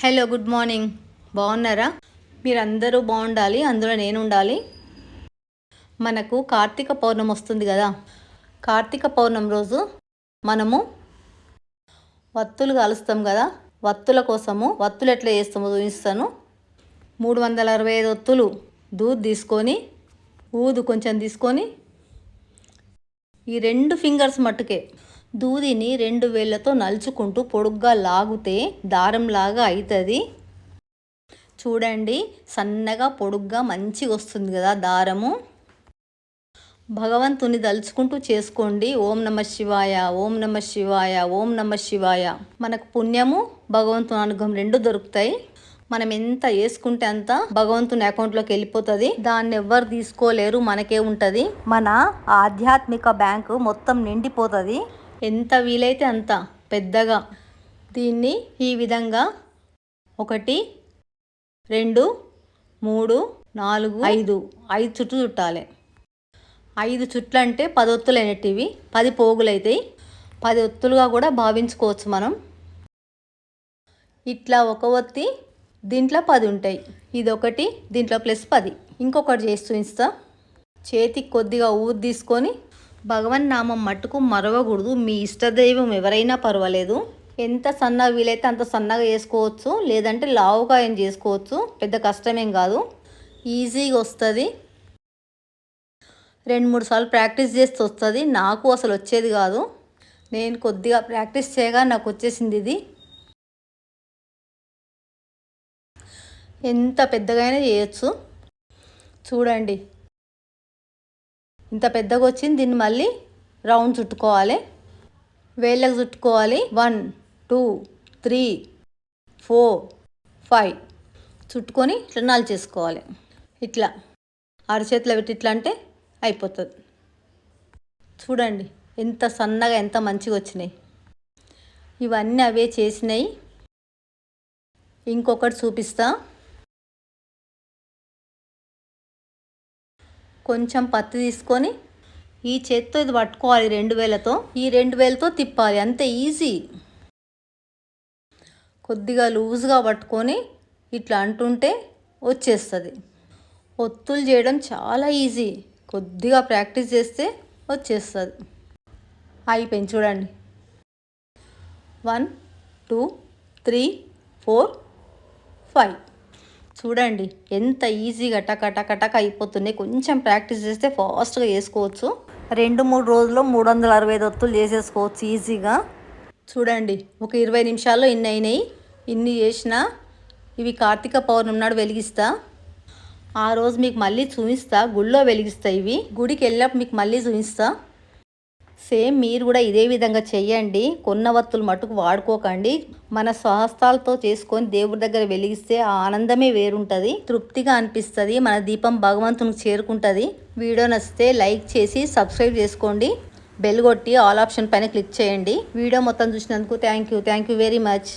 Hello good morning. బాగున్నారా? మీరందరూ బాగుండాలి అందులో నేను ఉండాలి మనకు కార్తీక పౌర్ణమి వస్తుంది కదా. కార్తీక పౌర్ణమి రోజు మనము వత్తులు కాలుస్తాం కదా. వత్తుల కోసము వత్తులు ఎట్లా చేస్తామో చూపిస్తాను. మూడు వందల అరవై ఐదు వత్తులు దూద్ తీసుకొని ఊదు కొంచెం తీసుకొని ఈ రెండు ఫింగర్స్ మట్టుకే దూదిని రెండు వేళ్ళతో నలుచుకుంటూ పొడుగ్గా లాగితే దారంలాగా అవుతుంది చూడండి సన్నగా పొడుగ్గా మంచిగా వస్తుంది కదా దారము. భగవంతుని దలుచుకుంటూ చేసుకోండి. ఓం నమ శివాయ ఓం నమ శివాయ ఓం నమ శివాయ. మనకు పుణ్యము భగవంతుని అనుగ్రహం రెండు దొరుకుతాయి. మనం ఎంత వేసుకుంటే అంత భగవంతుని అకౌంట్లోకి వెళ్ళిపోతుంది. దాన్ని ఎవ్వరు తీసుకోలేరు మనకే ఉంటుంది. మన ఆధ్యాత్మిక బ్యాంకు మొత్తం నిండిపోతుంది. ఎంత వీలైతే అంత పెద్దగా దీన్ని ఈ విధంగా ఒకటి రెండు మూడు నాలుగు ఐదు ఐదు చుట్టూ చుట్టాలి. ఐదు చుట్లు అంటే పది ఒత్తులు అయినట్టివి పది పోగులు అవుతాయి పది ఒత్తులుగా కూడా భావించుకోవచ్చు మనం. ఇట్లా ఒక ఒత్తి దీంట్లో పది ఉంటాయి. ఇది ఒకటి దీంట్లో ప్లస్ పది. ఇంకొకటి చేసి చూపిస్తా చేతికి కొద్దిగా ఊది తీసుకొని భగవన్ నామం మట్టుకు మరవకూడదు. మీ ఇష్టదైవం ఎవరైనా పర్వాలేదు. ఎంత సన్నగా వీలైతే అంత సన్నగా చేసుకోవచ్చు. లేదంటే లావుగా ఏం చేసుకోవచ్చు. పెద్ద కష్టమేం కాదు. ఈజీగా వస్తుంది. రెండు మూడు సార్లు ప్రాక్టీస్ చేస్తే వస్తుంది. నాకు అసలు వచ్చేది కాదు. నేను కొద్దిగా ప్రాక్టీస్ చేయగా నాకు వచ్చేసింది ఇది. ఎంత పెద్దగైనా చేయొచ్చు. చూడండి. ఇంత పెద్దగా వచ్చింది దీన్ని మళ్ళీ రౌండ్ చుట్టుకోవాలి. వేళ్ళకు చుట్టుకోవాలి. One two three four five. చుట్టుకొని ఇట్లా నాలు చేసుకోవాలి. ఇట్లా. అరచేతిలో పెట్టి ఇట్లా అంటే అయిపోతుంది. చూడండి ఎంత సన్నగా ఎంత మంచిగా వచ్చినాయి. ఇవన్నీ అవే చేసినాయి. ఇంకొకటి చూపిస్తా. కొంచెం పత్తి తీసుకొని ఈ చేత్తో ఇది పట్టుకోవాలి రెండు వేలతో. ఈ రెండు వేలతో తిప్పాలి. అంతే ఈజీ. కొద్దిగా లూజ్గా పట్టుకొని ఇట్లా అంటుంటే వచ్చేస్తుంది. ఒత్తులు చేయడం చాలా ఈజీ. కొద్దిగా ప్రాక్టీస్ చేస్తే వచ్చేస్తుంది. అయిపోయింది చూడండి. One two three four five. చూడండి ఎంత ఈజీగా టక టక టక అయిపోతున్నాయి. కొంచెం ప్రాక్టీస్ చేస్తే ఫాస్ట్గా చేసుకోవచ్చు. రెండు మూడు రోజుల్లో మూడు వందల అరవై ఐదు ఒత్తులు చేసేసుకోవచ్చు ఈజీగా. చూడండి ఒక ఇరవై నిమిషాల్లో ఇన్ని అయినాయి. ఇన్ని చేసినా ఇవి కార్తీక పౌర్ణమి నాడు వెలిగిస్తా. ఆ రోజు మీకు మళ్ళీ చూపిస్తా గుళ్ళో వెలిగిస్తా ఇవి. గుడికి వెళ్ళినప్పుడు మీకు మళ్ళీ చూపిస్తా. సేమ్ మీరు కూడా ఇదే విధంగా చేయండి కొన్న వత్తులు మటుకు వాడుకోకండి. మన స్వహస్తాలతో చేసుకొని దేవుడి దగ్గర వెలిగిస్తే ఆ ఆనందమే వేరుంటుంది. తృప్తిగా అనిపిస్తుంది. మన దీపం భగవంతునికి చేరుకుంటుంది. వీడియో నచ్చితే లైక్ చేసి సబ్స్క్రైబ్ చేసుకోండి. బెల్ కొట్టి ఆల్ ఆప్షన్ పైన క్లిక్ చేయండి. వీడియో మొత్తం చూసినందుకు thank you thank you very much.